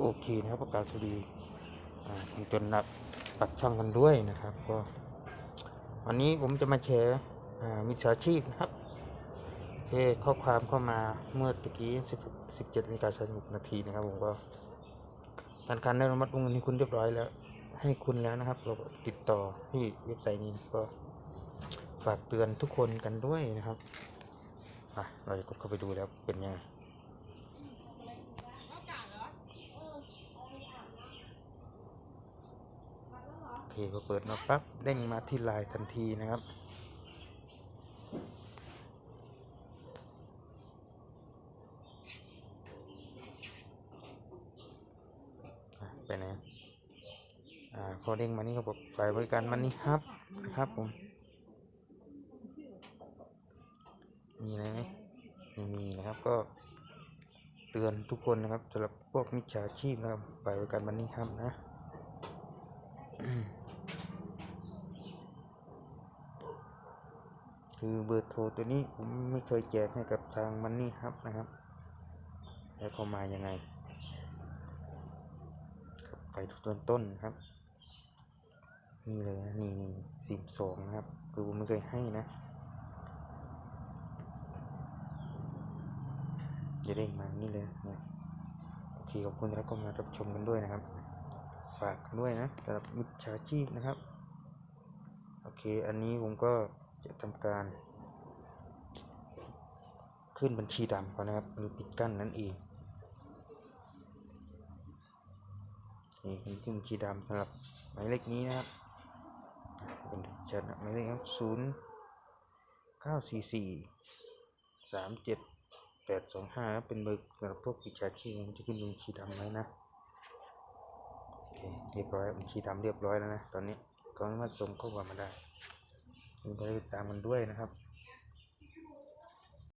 โอเคนะครับประกาศสวัสดีคุณจนนับปักช่องกันด้วยนะครับ ก็วันนี้ผมจะมาแชร์มิจฉาชีพนะครับเอ่ข้อความเข้ามาเมื่อตะกี้10 17นาฬิกา36นาทีนะครับผมก็ธนาคารได้อนุมัติวงเงินให้คุณเรียบร้อยแล้ว ให้คุณแล้วนะครับ เราติดต่อที่เว็บไซต์นี้ก็ฝากเตือนทุกคนกันด้วยนะครับเราจะกดเข้าไปดูแล้วเป็นยังไง เคพอเปิดมาปั๊บเด้งมาที่ไลน์ทันทีนะครับ ไปไหนอ่าพอเด้งมานี่ก็บอกฝ่ายบริการมันนี่ครับครับผม มีอะไรไหมไม่มีนะครับก็เตือนทุกคนนะครับสำหรับพวกมิจฉาชีพนะครับฝ่ายบริการมันนี่ครับนะ คือเบอร์โทรตัวนี้ผมไม่เคยแจกให้กับทางมันนี่ครับนะครับ แล้วเข้ามายังไงครับไปต้นต้นๆครับ นี่เลยนะนี่นี่สิบสองนะครับ คือผมไม่เคยให้นะจะเด้งมานี่เลยนะโอเคขอบคุณแล้วก็มารับชมกันด้วยนะครับ ฝากด้วยนะสำหรับมิจฉาชีพนะครับ โอเค อันนี้ผมก็ จะทำการ ขึ้นบัญชีดำก่อนนะครับหรือปิดกั้นนั่นเองนี่ขึ้นบัญชีดำสำหรับหมายเลขนี้นะครับเป็นชัดนะหมายเลขครับศูนย์เก้าสี่สี่สามเจ็ดแปดสองห้าเป็นเบอร์สำหรับพวกปิดชาชีพมันจะขึ้นบัญชีดำไว้นะโอเคเรียบร้อยบัญชีดำเรียบร้อยแล้วนะ ตอนนี้ก็สามารถส่งข้อความมาได้ คุณก็ได้ติดตามมันด้วยนะครับ